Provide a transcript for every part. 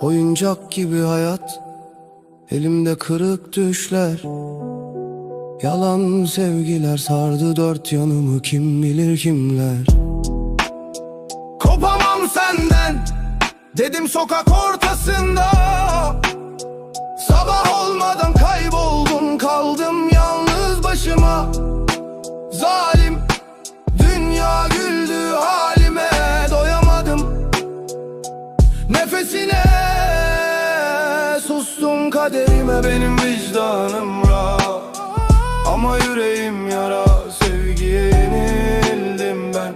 Oyuncak gibi hayat Elimde kırık düşler. Yalan sevgiler sardı dört yanımı kim bilir kimler. Kopamam senden Dedim sokak ortasında. Sabah olmadan kayboldum kaldım yalnız başıma. Nefesine sustum kaderime benim vicdanım rahat. Ama yüreğim yara sevgiye yenildim ben.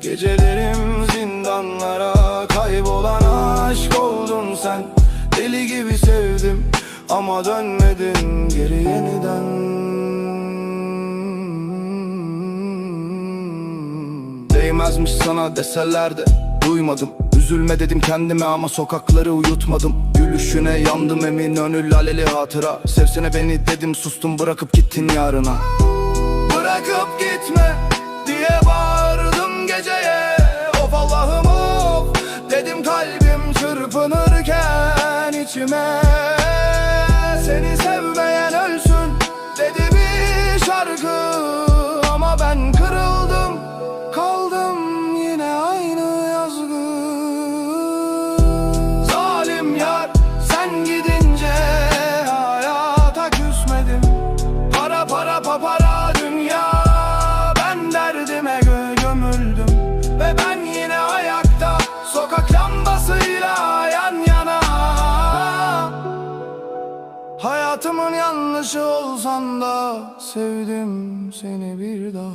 Gecelerim zindanlara kaybolan aşk oldun sen. Deli gibi sevdim ama dönmedin geri yeniden. Değmezmiş sana deseler de duymadım. Üzülme dedim kendime ama sokakları uyutmadım. Gülüşüne yandım emin önü laleli hatıra. Sevsene beni dedim sustum bırakıp gittin yarına. Bırakıp gitme diye bağırdım geceye. Of Allah'ım of. Dedim kalbim çırpınırken içime. Seni sevmeyen Hayatımın yanlışı olsan da Sevdim seni bir daha